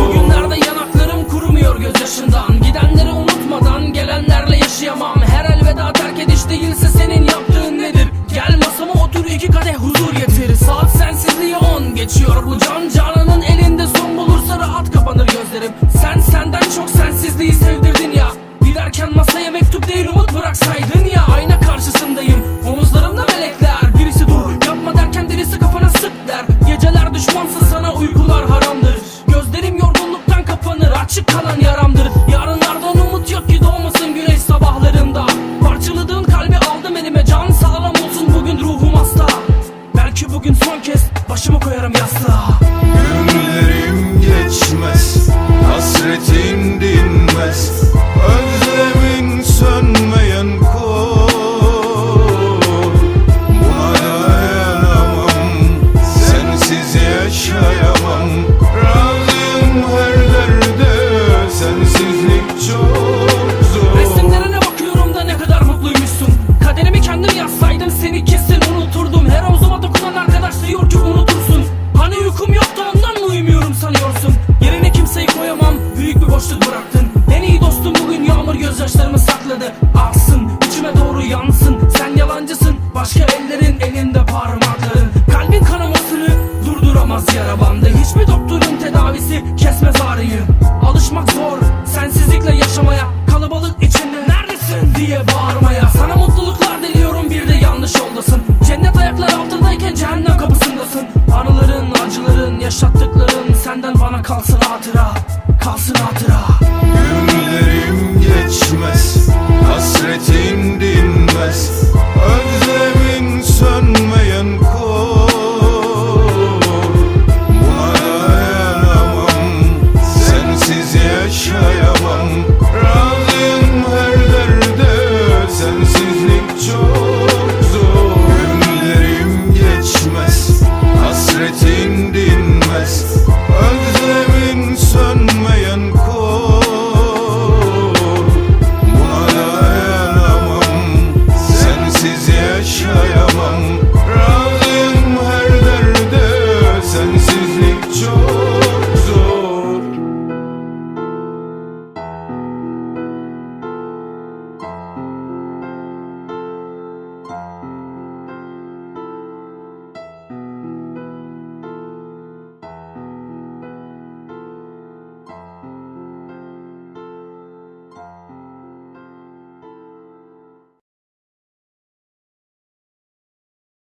Bugünlerde yanaklarım kurumuyor gözyaşından Gidenleri unutmadan gelenlerle yaşayamam. Her terk ediş değilse senin yaptığın nedir? Gel masama otur iki kadeh huzur getir. Saat sensizliği on geçiyor. Bu can Cananın elinde son bulursa rahat kapanır gözlerim. Sen senden çok sensizliği sevdirdin ya. Giderken masaya mektup değil umut bıraksaydın ya. Ayna karşısındayım. Omuzlarımda koyarım yastığa Günlerim geçmez Hasretin dinmez Özlemin sönmeyen kor. Buna dayanamam Sensiz yaşayamam Razıyım her yaşattıkların Senden bana kalsın hatıra Kalsın hatıra. Günlerim geçmez Hasretin dinmez yaşayamam